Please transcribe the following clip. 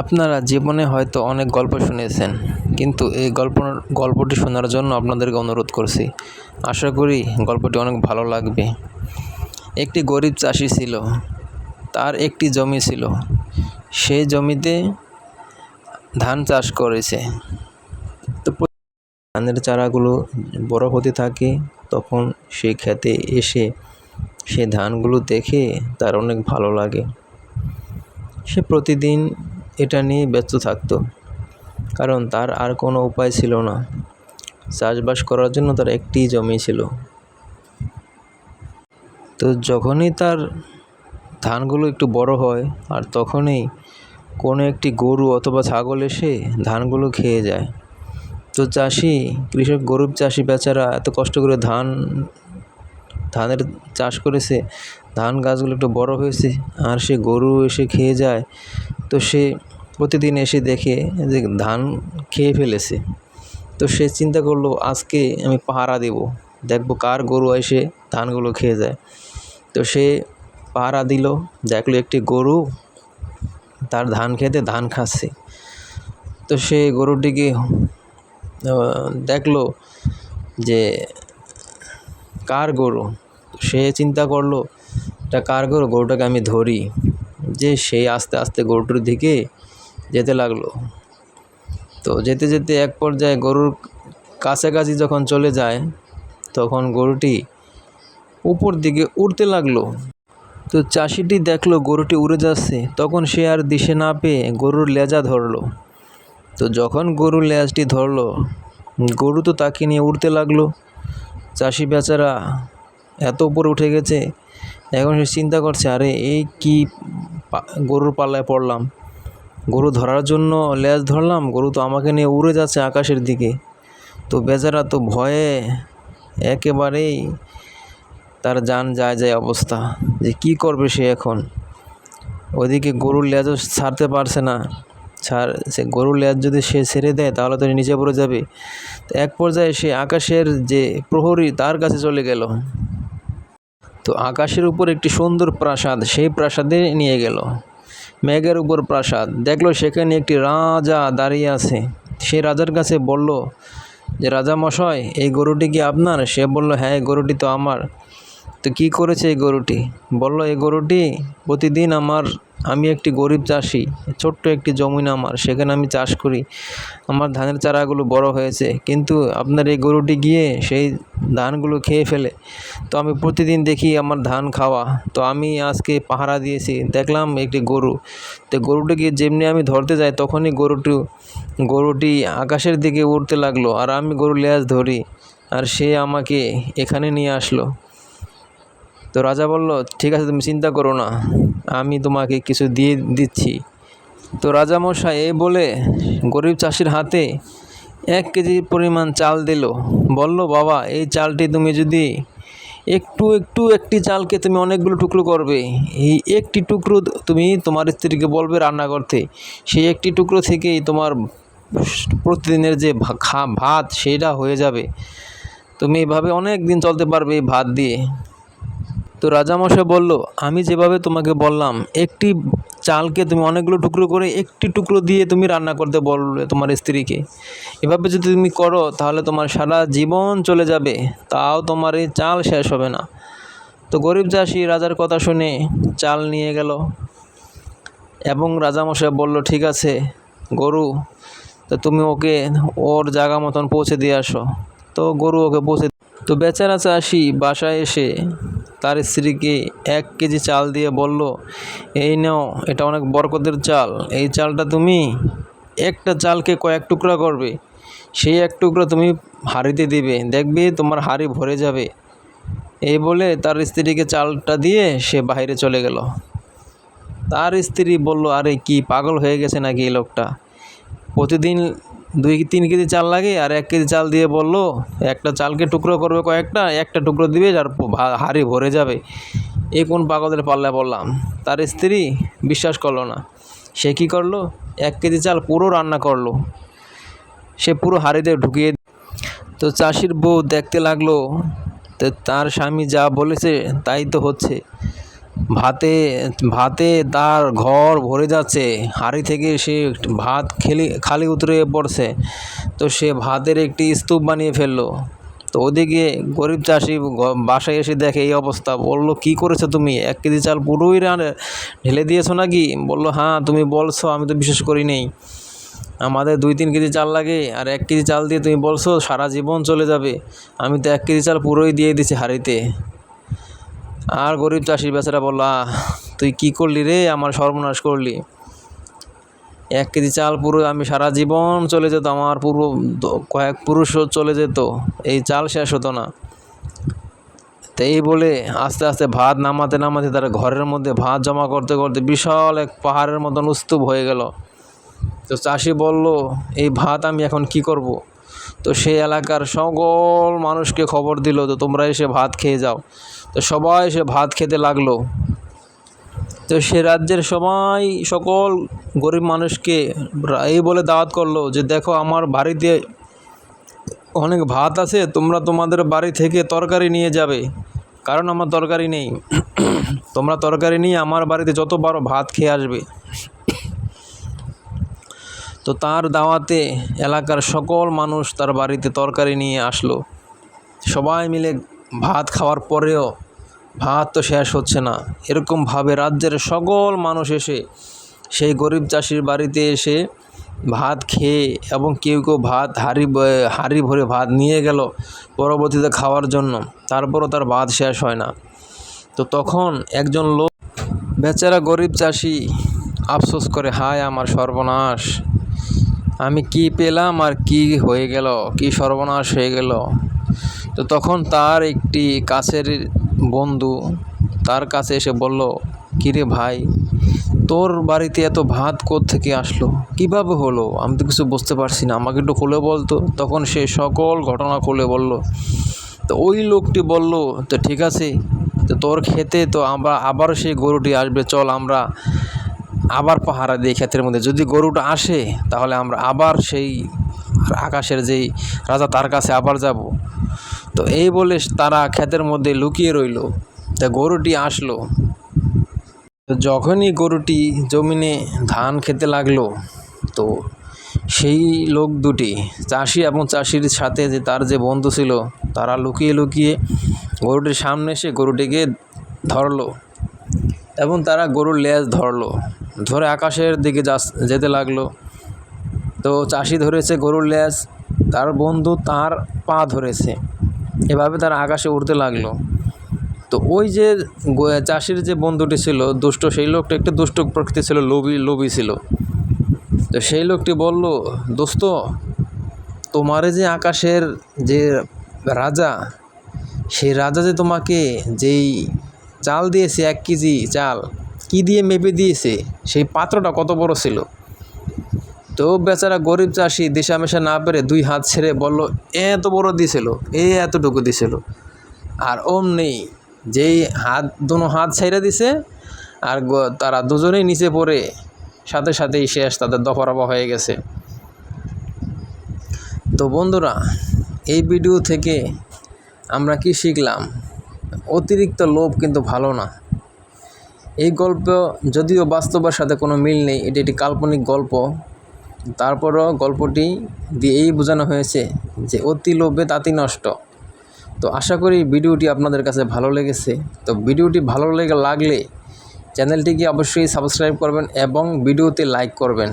আপনারা জীবনে হয়তো অনেক গল্প শুনেছেন, কিন্তু এই গল্প, গল্পটি শোনার জন্য আপনাদেরকে অনুরোধ করছি। আশা করি গল্পটি অনেক ভালো লাগবে। একটি গরিব চাষি ছিল, তার একটি জমি ছিল। সেই জমিতে ধান চাষ করেছে। তো ধানের চারাগুলো বড় হতে থাকে, তখন সেই খেতে এসে সে ধানগুলো দেখে তার অনেক ভালো লাগে। সে প্রতিদিন এটা নিয়ে ব্যস্ত থাকতো। কারণ তার আর কোনো উপায় ছিল না। চাষবাস করার জন্য তার একটি জমি ছিল। তো যখনই তার ধানগুলো একটু বড় হয়, আর তখনই কোনো একটি গরু অথবা ছাগল এসে ধানগুলো খেয়ে যায়। তো চাষি, কৃষক গরিব চাষি বেচারা এত কষ্ট করে ধান, ধানের চাষ করেছে, ধান গাছগুলো একটু বড় হয়েছে, আর সে গরু এসে খেয়ে যায়। তো সে প্রতিদিন এসে দেখে যে ধান খেয়ে ফেলেছে। তো সে চিন্তা করল, আজকে আমি পাহারা দেব, দেখব কার গরু এসে ধানগুলো খেয়ে যায়। তো সে পাহারা দিল, দেখল একটি গরু তার ধান খেতে ধান খাচ্ছে। তো সে গরুটিকে দেখল যে কার গরু? সে চিন্তা করল এটা কার গরু? গরুটাকে আমি ধরি। যে সে আস্তে আস্তে গরুটির দিকে যেতে লাগল। তো যেতে যেতে এক পর্যায়ে গরুর কাছাকাছি যখন চলে যায়, তখন গরুটি উপর দিকে উড়তে লাগল। তো চাষিটি দেখল গরুটি উড়ে যাচ্ছে, তখন সে আর দিশে না পেয়ে গরুর লেজা ধরলো। তো যখন গরুর লেজটি ধরলো, গরু তো তাকে নিয়ে উড়তে লাগল। চাষি বেচারা এত উপরে উঠে গেছে, এখন সে চিন্তা করছে, আরে, এই কি গরুর পাল্লায় পড়লাম? গরু ধরার জন্য লেজ ধরলাম, গরু তো আমাকে নিয়ে উড়ে যাচ্ছে আকাশের দিকে। তো বেচারা তো ভয়ে একেবারেই তার যান যায় যায় অবস্থা, যে কি করবে সে এখন? ওইদিকে গরুর লেজও ছাড়তে পারছে না। ছাড়, সে গরুর লেজ যদি সে ছেড়ে দেয়, তাহলে তো নিচে পড়ে যাবে। তো এক পর্যায়ে সে আকাশের যে প্রহরী, তার কাছে চলে গেল। তো আকাশের উপর একটি সুন্দর প্রাসাদ, সেই প্রাসাদে নিয়ে গেল। মেঘের উপর প্রাসাদ। দেখল সেখানে একটি রাজা দাঁড়িয়ে আছে। সে রাজার কাছে বলল, যে রাজা মশাই, এই গরুটি কি আপনার? সে বলল হ্যাঁ এই গরুটি তো আমার। তো কি করেছে এই গরুটি? বলল, এই গরুটি প্রতিদিন আমার আমি একটি গরিব চাষি, ছোট্ট একটি জমিন আমার, সেখানে আমি চাষ করি। আমার ধানের চারাগুলো বড় হয়েছে, কিন্তু আপনার এই গরুটি গিয়ে সেই ধানগুলো খেয়ে ফেলে। তো আমি প্রতিদিন দেখি আমার ধান খাওয়া। তো আমি আজকে পাহারা দিয়েছি, দেখলাম একটি গরু। তো গরুটিকে যেমনি আমি ধরতে যাই, তখনই গরুটি গরুটি আকাশের দিকে উড়তে লাগল। আর আমি গরুর লেজ ধরি, আর সে আমাকে এখানে নিয়ে আসলো। তো রাজা বলল, ঠিক আছে, তুমি চিন্তা করো না, আমি তোমাকে কিছু দিয়ে দিচ্ছি। তো রাজামশাই এই বলে গরিব চাষির হাতে এক কেজি পরিমাণ চাল দিল। বলল, বাবা, এই চালটি তুমি যদি একটু একটু একটি চালকে তুমি অনেকগুলো টুকরো করবে, এই একটি টুকরো তুমি তোমার স্ত্রীকে বলবে রান্না করতে সেই একটি টুকরো থেকেই তোমার প্রতিদিনের যে ভাত, সেটা হয়ে যাবে। তুমি এভাবে অনেক দিন চলতে পারবে এই ভাত দিয়ে। তো রাজামশাই বলল, আমি যেভাবে তোমাকে বললাম, একটি চালকে তুমি অনেকগুলো টুকরো করে একটি টুকরো দিয়ে তুমি রান্না করতে বলবে তোমার স্ত্রীকে। এভাবে যদি তুমি করো, তাহলে তোমার সারা জীবন চলে যাবে, তাও তোমার এই চাল শেষ হবে না। তো গরিব চাষি রাজার কথা শুনে চাল নিয়ে গেল। এবং রাজামশাই বলল, ঠিক আছে, গরু, তো তুমি ওকে ওর জায়গা মতন পৌঁছে দিয়ে আসো। তো গরু ওকে পৌঁছে তো বেচারা চাষি বাসায় এসে তার স্ত্রীকে এক কেজি চাল দিয়ে বলল, এই নাও, এটা অনেক বরকতের চাল। এই চালটা তুমি একটা চালকে কয়েক টুকরা করবে। সেই এক টুকরা তুমি হাঁড়িতে দিবে। দেখবে তোমার হাঁড়ি ভরে যাবে। এই বলে তার স্ত্রীকে চালটা দিয়ে সে বাইরে চলে গেল। তার স্ত্রী বলল, আরে কি পাগল হয়ে গেছে নাকি এই লোকটা? প্রতিদিন দুই তিন কেজি চাল লাগে আর এক কেজি চাল দিয়ে বলল, একটা চালকে টুকরো করবে কয়েকটা, একটা টুকরো দিবে ভা- হাঁড়ি ভরে যাবে। এ কোন পাগলের পাল্লায় বললাম? তার স্ত্রী বিশ্বাস করল না। সে কী করল? এক কেজি চাল পুরো রান্না করল। সে পুরো হাঁড়িতে ঢুকিয়ে তো চাষির বউ দেখতে লাগল, তো তার স্বামী যা বলেছে তাই তো হচ্ছে। ভাতে ভাতে তার ঘর ভরে যাচ্ছে। হাঁড়ি থেকে সে ভাত খেলি, খালি উতরে পড়ছে। তো সে ভাতের একটি স্তূপ বানিয়ে ফেলল। তো ওদিকে গরিব চাষি বাসায় এসে দেখে এই অবস্থা। বলল, কি করেছ তুমি? এক কেজি চাল পুরোই ঢেলে দিয়েছ নাকি? বলল হ্যাঁ তুমি বলছো, আমি তো বিশ্বাস করি নেই। আমাদের দুই তিন কেজি চাল লাগে, আর এক কেজি চাল দিয়ে তুমি বলছো, সারা জীবন চলে যাবে। আমি তো এক কেজি চাল পুরোই দিয়ে দিছি হাঁড়িতে। আর গরিব চাষির বেচারা বলল তুই কি করলি রে? আমার সর্বনাশ করলি। এক কেজি চাল পুরো আমি সারা জীবন চলে যেত আমার পূর্ব কয়েক পুরুষ চলে যেত। এই চাল শেষ হতো না। তো এই বলে আস্তে আস্তে ভাত নামাতে নামাতে তারা ঘরের মধ্যে ভাত জমা করতে করতে বিশাল এক পাহাড়ের মতন উস্তুপ হয়ে গেল। তো চাষি বলল, এই ভাত আমি এখন কি করব। তো সেই এলাকার সকল মানুষকে খবর দিল তো তোমরা এসে ভাত খেয়ে যাও। তো সবাই এসে ভাত খেতে লাগল। তো সে রাজ্যের সবাই সকল গরিব মানুষকে এই বলে দাওয়াত করল যে, দেখো, আমার বাড়িতে অনেক ভাত আছে, তোমরা তোমাদের বাড়ি থেকে তরকারি নিয়ে যাবে। কারণ আমার তরকারি নেই। তোমরা তরকারি নিয়ে আমার বাড়িতে যত পারো ভাত খেয়ে আসবে। তো তার দাওয়াতে এলাকার সকল মানুষ তার বাড়িতে তরকারি নিয়ে আসলো। সবাই মিলে ভাত খাওয়ার পরেও ভাত তো শেষ হচ্ছে না। এরকমভাবে রাজ্যের সকল মানুষ এসে সেই গরিব চাষির বাড়িতে এসে ভাত খেয়ে এবং কেউ কেউ ভাত হাড়ি হাঁড়ি ভরে ভাত নিয়ে গেল পরবর্তীতে খাওয়ার জন্য। তারপরও তার ভাত শেষ হয় না। তো তখন একজন লোক বেচারা গরিব চাষি আফসোস করে, হায় আমার সর্বনাশ, আমি কি পেলাম আর কি হয়ে গেল? কি সর্বনাশ হয়ে গেল? তো তখন তার একটি কাছের বন্ধু, তার কাছে এসে বলল, কিরে ভাই, তোর বাড়িতে এত ভাত থেকে আসলো? কীভাবে হলো? আমি তো কিছু বুঝতে পারছি না। আমাকে একটু খুলে বলতো তখন সে সকল ঘটনা খুলে বলল। তো ওই লোকটি বলল, তো ঠিক আছে, তো তোর খেতে তো আমরা আবার সেই গরুটি আসবে। চল আমরা আবার পাহারা দিই ক্ষেতের মধ্যে। যদি গরুটা আসে, তাহলে আমরা আবার সেই আকাশের যেই রাজা, তার কাছে আবার যাব। তো এই বলে তারা ক্ষেতের মধ্যে লুকিয়ে রইল। তা গরুটি আসলো। তো যখনই গরুটি জমিনে ধান খেতে লাগল, তো সেই লোক দুটি, চাষি এবং চাষির সাথে যে তার যে বন্ধু ছিল, তারা লুকিয়ে লুকিয়ে গরুটির সামনে এসে গরুটিকে ধরলো এবং তারা গরুর লেজ ধরলো। ধরে আকাশের দিকে যেতে লাগল। তো চাষি ধরেছে গরুর লেজ, তার বন্ধু তার পা ধরেছে। এভাবে তারা আকাশে উড়তে লাগল। তো ওই যে চাষির যে বন্ধুটি ছিল, দুষ্ট, সেই লোকটা একটু দুষ্ট প্রকৃতি ছিল, লোভী লোভী ছিল। তো সেই লোকটি বলল, দোস্ত, তোমারে যে আকাশের যে রাজা, সেই রাজা যে তোমাকে যেই চাল দিয়েছে, এক কেজি চাল, কি দিয়ে মেপে দিয়েছে, সেই পাত্রটা কত বড় ছিল? তো বেচারা গরিব চাষি দিশামেশা না পেরে দুই হাত ছেড়ে বলল এত বড় দিয়েছিল এ এতটুকু দিয়েছিল আর অমনি যেই হাত, দুনো হাত ছেড়ে দিছে, আর তারা দুজনেই নিচে পড়ে। সাথে সাথেই শেষ, তাদের দফারফা হয়ে গেছে। তো বন্ধুরা, এই ভিডিও থেকে আমরা কি শিখলাম? অতিরিক্ত লোভ কিন্তু ভালো না। এই গল্প যদিও বাস্তবের সাথে কোনো মিল নেই, এটি একটি কাল্পনিক গল্প। তারপরও গল্পটি দিয়েই বোঝানো হয়েছে যে অতি লোভে তাঁতি নষ্ট। তো আশা করি ভিডিওটি আপনাদের কাছে ভালো লেগেছে। তো ভিডিওটি ভালো লেগে লাগলে চ্যানেলটিকে অবশ্যই সাবস্ক্রাইব করবেন এবং ভিডিওতে লাইক করবেন।